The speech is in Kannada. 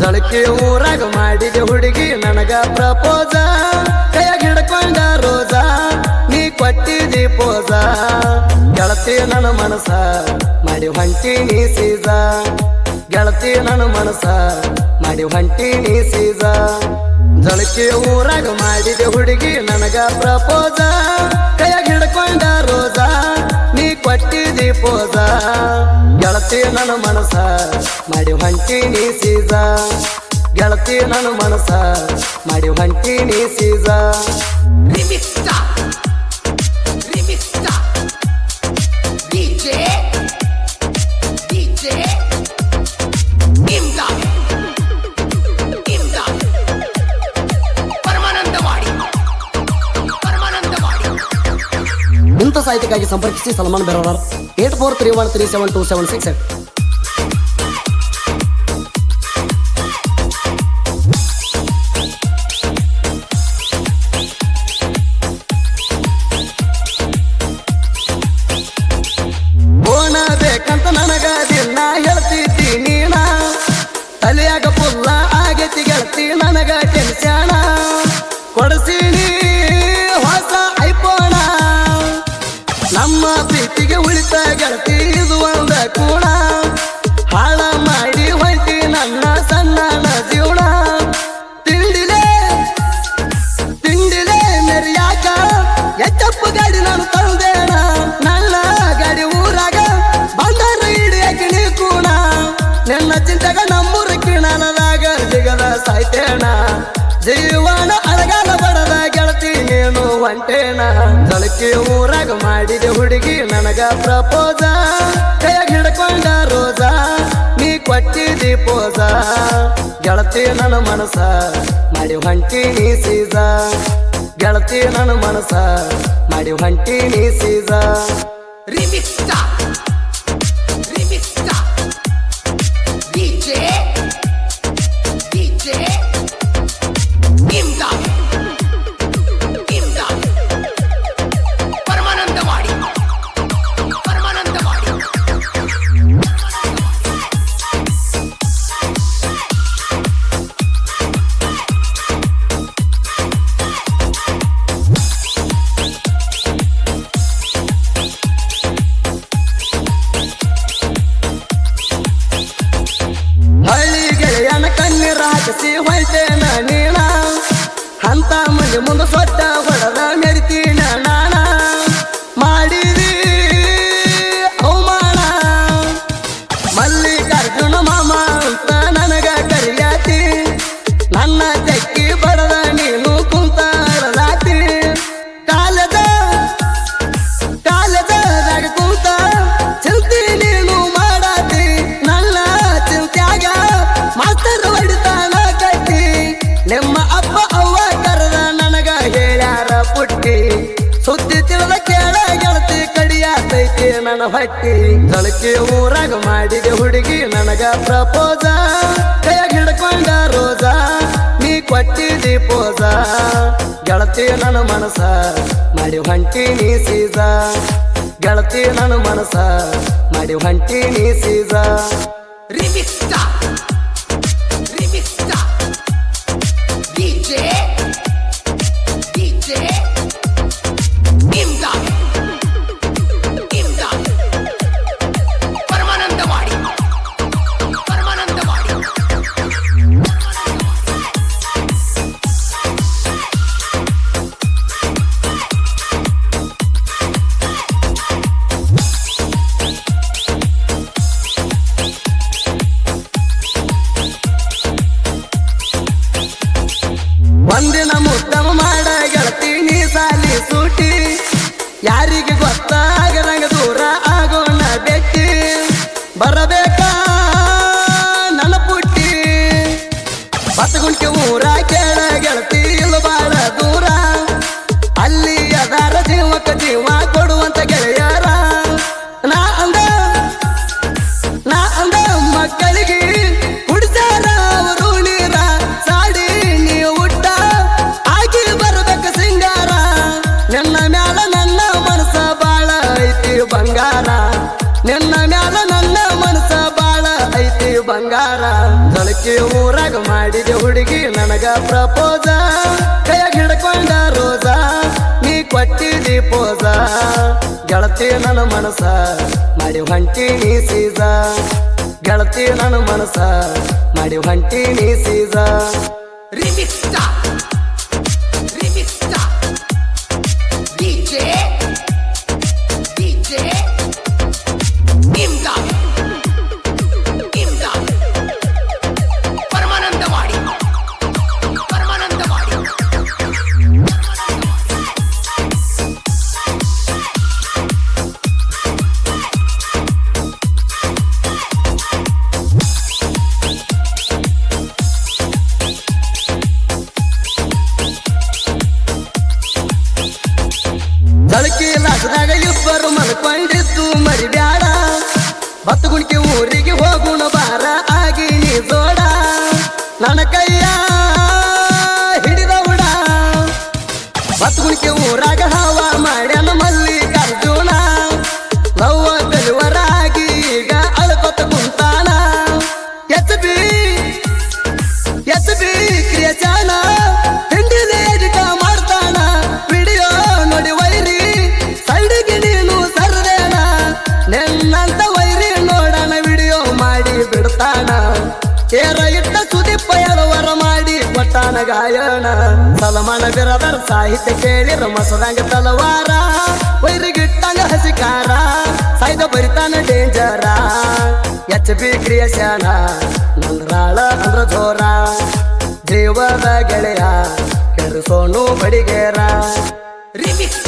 ಜಳಕಿ ಊರಾಗ ಮಾಡಿದೆ ಹುಡುಗಿ ನನಗ ಪ್ರಪೋಸ. ಕೈಯಾಗ ಹಿಡ್ಕೊಂಡ ರೋಜ, ನೀ ಕೊಟ್ಟಿದಿ ಪೋಸ. ಗೆಳತಿ ನನ್ನ ಮನಸ, ಮಾಡಿ ಹೊಂಟಿ ನೀ ಸೀಸ. ಗೆಳತಿ ನನ್ನ ಮನಸ, ಮಾಡಿ ಹೊಂಟಿ ನೀ ಸೀಜ ಜಳಕಿ ಊರಾಗ ಮಾಡಿದೆ ಹುಡುಗಿ ನನಗ ಪ್ರಪೋಸ. ಕೈಯಾಗ ಹಿಡ್ಕೊಂಡ ರೋಜ, ನೀ ಕೊಟ್ಟಿದಿ ಪೋಸ ಗೆಳತಿ ನನ್ನ ಮನಸ ಮಾಡಿ ಹೊಂಟಿ ನೀ ಸೀಜ ಗೆಳತಿ ನನ್ನ ಮನಸ ಮಾಡಿ ಹೊಂಟಿ ನೀ ಸಾಹಿತ್ಯಕ್ಕಾಗಿ ಸಂಪರ್ಕಿಸಿ Salman ಬೆರೋರರ್ eight four three one three seven two seven six eight ನಿನ್ನ ಚಿಂತೆಗ ನಮ್ಮೂರ ಕಿಣನದಾಗ ಜಿಗದ ಸಾಯ್ತೇಣ ಜೀವನ ಅಳಗಾಲ ಬಡದ ಗೆಳತಿ ನೀನು ಹೊಂಟೇಣ ತಳಕಿ ಊರಾಗ ಮಾಡಿದೆ ಹುಡುಗಿ ನನಗ ಪ್ರಪೋಸ. ಕೈಯಾಗ ಹಿಡ್ಕೊಂಡ ರೋಜ? ನೀ ಕೊಟ್ಟಿದಿ ಪೋಸ. ಗೆಳತಿ ನನ್ನ ಮನಸ, ಮಾಡಿ ಹೊಂಟಿ ನೀ ಸೀಜ ಗೆಳತಿ ನನ್ನ ಮನಸ, ಮಾಡಿ ಹೊಂಟಿ ನೀ el mundo suelta. ನನ್ನ ಜಳಕಿ ಊರಾಗ ಮಾಡಿದೆ ಹುಡುಗಿ ನನಗ ಪ್ರಪೋಸ. ಕೈಯಾಗ ಹಿಡ್ಕೊಂಡ ರೋಜ, ನೀ ಕೊಟ್ಟಿದಿ ಪೋಸ. ಗೆಳತಿ ನನ್ನ ಮನಸ, ಮಾಡಿ ಹೊಂಟಿ ನೀ ಸೀಸ. ಗೆಳತಿ ನನ್ನ ಮನಸ, ಮಾಡಿ ಹೊಂಟಿ ನೀ ಸೀಜ ಊರ ಕೇಳ ಗೆಳತಿ ಇಲ್ಲ ಬಾಳ ದೂರ. ಅಲ್ಲಿ ಅದಾರ ಜೀವಕ ಜೀವ ಕೊಡುವಂತ ಗೆಳೆಯರ. ನಾ ಅಂದ ನಾ ಅಂದ ಮಕ್ಕಳಿಗೆ ಕುಡಿದಾರ ಅವರು ನೀರ. ಸಾಡಿ ನೀ ಊಟ ಆಗಿ ಬರ್ಬೇಕು ಸಿಂಗಾರ. ನಿನ್ನ ಮ್ಯಾಲ ನನ್ನ ಮನಸ ಬಾಳ ಐತಿ ಬಂಗಾರ. ನಿನ್ನ ಮ್ಯಾಲ ನನ್ನ ಮನಸ ಬಾಳ ಐತಿ ಬಂಗಾರ. ಜಳಕಿ ಊರಾಗ ಮಾಡಿದೆ ಹುಡುಗಿ ನನಗ ಪ್ರಪೋಸ. ಕೈಯಾಗ ಹಿಡ್ಕೊಂಡ ರೋಜ, ನೀ ಕೊಟ್ಟಿದಿ ಪೋಸ. ಗೆಳತಿ ನನ್ನ ಮನಸ, ಮಾಡಿ ಹೊಂಟಿ ನೀ ಸೀಸ. ಗೆಳತಿ ನನ್ನ ಮನಸ, ಮಾಡಿ ಹೊಂಟಿ ನೀ ಸೀಸ. ಇಬ್ಬರು ಮಲ್ಕೊಂಡಿದ್ದು ಮರಿಬ್ಯಾಡ. ಬತ್ತು ಗುಣಿಕೆ ಊರಿಗೆ ಹೋಗುಣ ಬಾರ ಆಗಿ ನೀ ಜೋಡ. ನನ್ನ ಕೈಯ ಹಿಡಿದ ಉಡ. ಬತ್ತಗುಣಿಕೆ ಊರಾಗ ಹವ ಮಾಡ್ಯಾನ ಮಲ್ಲಿಕಾರ್ಜುನ ನವ್ವ ಕಲುವರಾಗಿ ಈಗ ಅಳ್ಕೊತ ಕುಂತಾನ. ಎಸ್ ಬಿ ಎಸ್ ಬಿ ಕ್ರಿಯಚಾನ. ಕೇರ ಇಟ್ಟ ಸುದೀಪ ಎಳವರ ಮಾಡಿ ಒಟ್ಟಾನ ಗಾಯಣ ಸಲಮಾನ ಬಿರದರ್ ಸಾಹಿತ್ಯ ಕೇಳಿರ ಮಸದಂಗ ತಲವಾರ. ವೈರಿಗಿಟ್ಟಂಗ ಹಸಿಕಾರ, ಸಾಯ್ದ ಬರಿತಾನ ಡೇಂಜರ. ಎಚ್ ಬಿ ಕ್ರಿಯಶಾನ ನಂದ್ರಾಳ ಅಂದ್ರ ಜೋರ ಜೀವದ ಗೆಳೆಯ ಕೆರಸೋನು ಬಡಿಗೇರ. ರಿಮಿಕ್ಸ್.